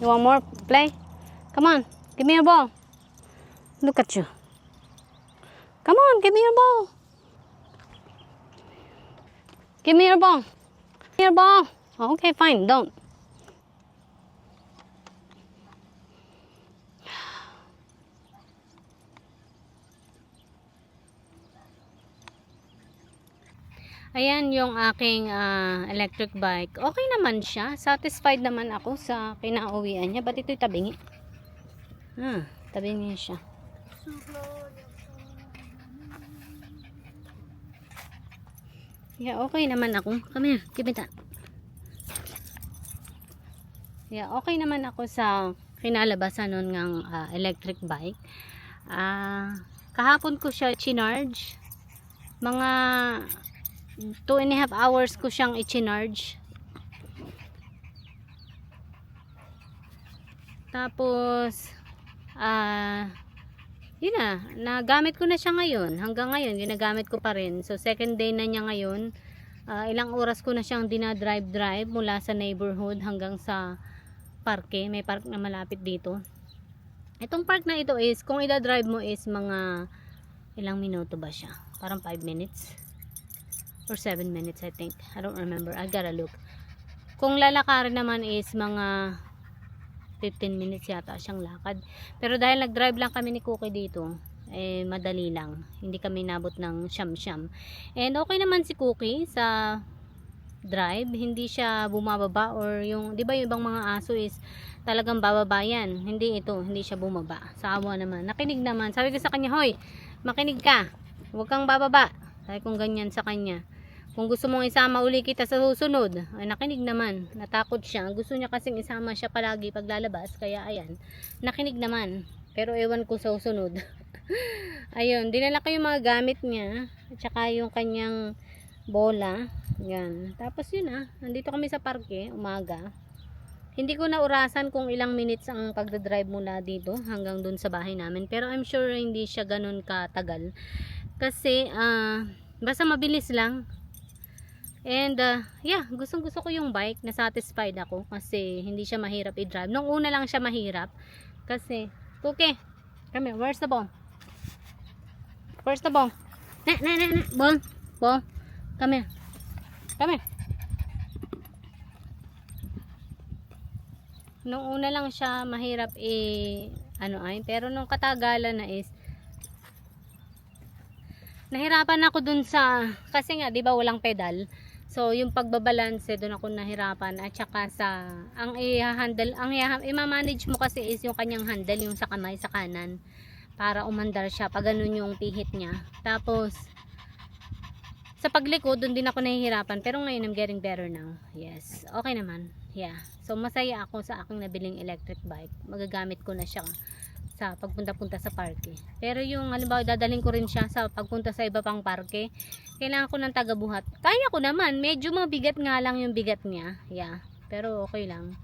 You want more? Play? Come on. Give me your ball. Look at you. Come on, give me your ball. Give me your ball. Give me your ball. Okay, fine. Don't. Ayan yung aking ah, electric bike. Okay naman siya. Satisfied naman ako sa kinauwian niya. Ba't ito'y tabingi? Ah, tabingi siya. Yeah, okay naman ako. Come here, give. Yeah, okay naman ako sa kinalabasan nun ng ah, electric bike. Ah, kahapon ko siya chinarge. Mga two and a half hours ko siyang i-charge. Tapos, ah, yun na, nagamit ko na siya ngayon. Hanggang ngayon, ginagamit ko pa rin. So, second day na niya ngayon. Ah, ilang oras ko na siyang dinadrive-drive mula sa neighborhood hanggang sa parke. May park na malapit dito. Itong park na ito is, kung ida-drive mo is mga ilang minuto ba siya? Parang 5 minutes or 7 minutes I think. I don't remember. I gotta look. Kung lalakarin naman is mga 15 minutes yata siyang lakad. Pero dahil nag-drive lang kami ni Cookie dito, eh madali lang. Hindi kami nabot ng siyam-siyam. And okay naman si Cookie sa drive. Hindi siya bumababa or yung, di ba yung ibang mga aso is talagang bababa yan. Hindi ito, hindi siya bumaba. Sawa naman. Nakinig naman. Sabi ko sa kanya, hoy, makinig ka. Huwag kang bababa. Sabi kong ganyan sa kanya. Kung gusto mong isama uli kita sa susunod, ay nakinig naman. Natakot siya. Gusto niya kasing isama siya palagi paglalabas. Kaya ayan, nakinig naman. Pero ewan ko sa susunod. Ayun, dinala ko yung mga gamit niya. At saka yung kanyang bola. Yan. Tapos yun ah, nandito kami sa parke, umaga. Hindi ko na urasan kung ilang minutes ang pagdadrive mula dito hanggang dun sa bahay namin. Pero I'm sure hindi siya ganun katagal. Kasi, ah, basta mabilis lang. And, uh, yeah, gustong gusto ko yung bike. Na-satisfied ako kasi hindi siya mahirap i-drive. Nung una lang siya mahirap. Kasi, okay, come here, where's the ball? Where's the ball? Na, na, na, na, ball, ball, come here. Come here. Nung una lang siya mahirap i ano ay, pero nung katagalan na is nahirapan ako dun sa kasi nga 'di ba walang pedal. So yung pagbabalanse doon ako nahirapan at saka sa ang i-handle ang i-manage mo kasi is yung kanyang handle yung sa kamay sa kanan para umandar siya pag ganun yung pihit niya. Tapos sa pagliko, doon din ako nahihirapan. Pero ngayon, I'm getting better now. Yes. Okay naman. Yeah. So, masaya ako sa aking nabiling electric bike. Magagamit ko na siya sa pagpunta-punta sa parke. Pero yung, halimbawa, dadalhin ko rin siya sa pagpunta sa iba pang parke. Kailangan ko ng tagabuhat. Kaya ko naman. Medyo mabigat nga lang yung bigat niya. Yeah. Pero okay lang.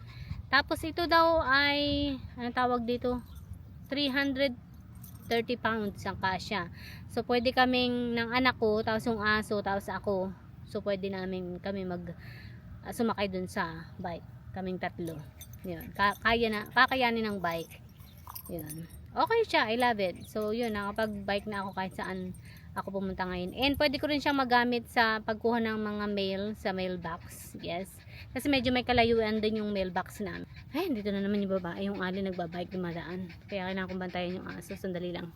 Tapos ito daw ay, ano tawag dito? 330 pounds ang kasya. So, pwede kaming ng anak ko, tapos yung aso, tapos ako. So, pwede namin kami mag ah, sumakay dun sa bike. Kaming tatlo. Yun. Ka- kaya na, kakayanin ng bike. Yun. Okay siya. I love it. So, yun. Nakapag-bike na ako kahit saan ako pumunta ngayon. And pwede ko rin siyang magamit sa pagkuha ng mga mail sa mailbox. Yes. Kasi medyo may kalayuan din yung mailbox namin. Ay, dito na naman yung babae. Yung ali nagbabike dumadaan. Kaya kailangan kong bantayan yung aso. Sandali lang.